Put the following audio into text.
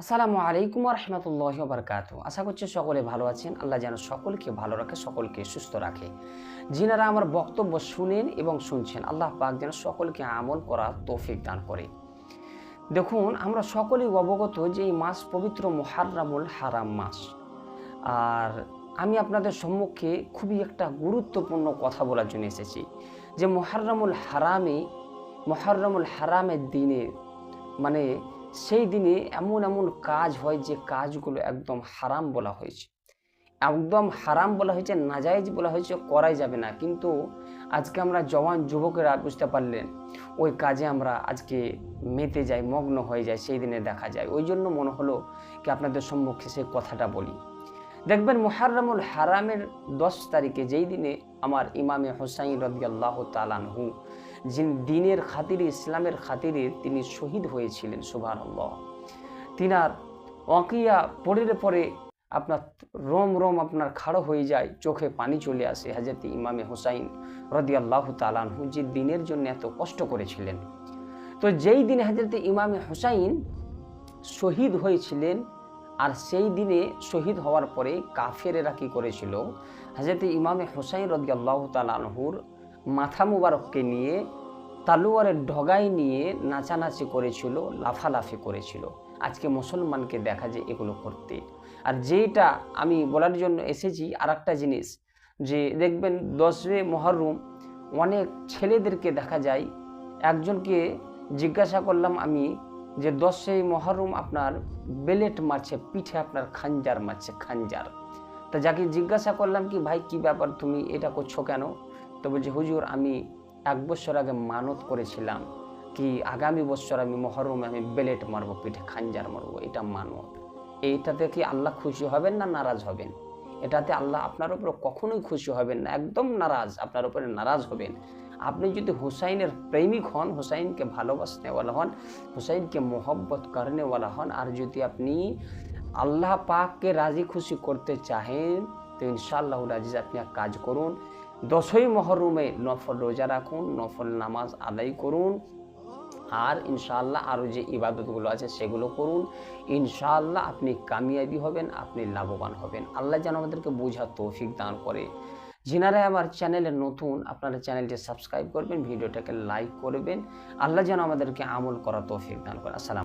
আসসালামু আলাইকুম রহমতুল্লাহ বারকাত আশা করছি সকলে ভালো আছেন। আল্লাহ যেন সকলকে ভালো রাখে, সকলকে সুস্থ রাখে। যিনারা আমার বক্তব্য শুনেন এবং শুনছেন, আল্লাহ পাক যেন সকলকে আমল করা তৌফিক দান করে। দেখুন, আমরা সকলেই অবগত যে এই মাস পবিত্র মোহাররামুল হারাম মাস। আর আমি আপনাদের সম্মুখে খুবই একটা গুরুত্বপূর্ণ কথা বলার জন্য এসেছি যে মোহাররামুল হারামে, মোহাররামুল হারামের দিনে মানে সেই দিনে এমন এমন কাজ হয় যে কাজগুলো একদম হারাম বলা হয়েছে। একদম হারাম বলা হয়েছে নাজাইজ বলা হয়েছে, করাই যাবে না। কিন্তু আজকে আমরা জওয়ান যুবকেরা বুঝতে পারলেন, ওই কাজে আমরা আজকে মেতে যাই, মগ্ন হয়ে যায় সেই দিনে দেখা যায়। ওই জন্য মনে হলো কি আপনাদের সম্মুখে সেই কথাটা বলি। দেখবেন মোহাররমুল হারামের দশ তারিখে যেই দিনে আমার ইমামে হোসাইন রদিয়াল্লাহ তালানহু যিনি দিনের খাতিরে, ইসলামের খাতিরে তিনি শহীদ হয়েছিলেন সুভান তিনার অকিয়া পড়ে পরে আপনার রোম রোম আপনার খাড়ো হয়ে যায়, চোখে পানি চলে আসে হাজরত ইমামে হোসাইন রদিয়াল্লাহ তালানহু যে দিনের জন্য এত কষ্ট করেছিলেন। তো যেই দিনে হাজরত ইমামে হোসাইন শহীদ হয়েছিলেন, আর সেই দিনে শহীদ হওয়ার পরে কাফেরেরা কী করেছিল? হাজরত ইমামে হোসাইন রদিয়াল্লাহ তালানহুর মাথা মুবারককে নিয়ে তালুয়ারের ঢগাই নিয়ে নাচানাচি করেছিল, লাফালাফি করেছিল। আজকে মুসলমানকে দেখা যায় এগুলো করতে। আর যেটা আমি বলার জন্য এসেছি আর একটা জিনিস, যে দেখবেন দশরে মহরম অনেক ছেলেদেরকে দেখা যায়। একজনকে জিজ্ঞাসা করলাম আমি যে, দশই মহরম আপনার বেলেট মারছে, পিঠে আপনার খাঞ্জার মারছে, খাঞ্জার। তা যাকে জিজ্ঞাসা করলাম কি, ভাই, কি ব্যাপার তুমি এটা করছ কেন? তো বলছে, হুজুর, আমি এক বছর আগে মানত করেছিলাম কি আগামী বছর আমি মহরমে আমি বেলেট মারবো, পিঠে খাঞ্জার মারবো, এটা মানত। এইটাতে কি আল্লাহ খুশি হবেন না নারাজ হবেন? এটাতে আল্লাহ আপনার উপর কখনোই খুশি হবেন না, একদম নারাজ, আপনার উপরে নারাজ হবেন। আপনি যদি হুসাইনের প্রেমিক হন, হুসাইনকে ভালোবাসনেওয়ালা হন, হুসাইনকে মোহব্বত করনেওয়ালা হন, আর যদি আপনি আল্লাহ পাককে রাজি খুশি করতে চাহেন, তো ইনশাআল্লাহ রাজিজ, আপনি এক কাজ করুন দশই মহরুমে নফল রোজা রাখুন, নফল নামাজ আদায় করুন। আর ইনশাআল্লাহ আরও যে ইবাদতগুলো আছে সেগুলো করুন। ইনশাআল্লাহ আপনি কামিয়াবি হবেন, আপনি লাভবান হবেন। আল্লাহ যেন আমাদেরকে বোঝা তৌফিক দান করে। যিনারা আমার চ্যানেলে নতুন, আপনারা চ্যানেলটি সাবস্ক্রাইব করবেন, ভিডিওটাকে লাইক করবেন। আল্লাহ যেন আমাদেরকে আমল করা তৌফিক দান করে। আসসালাম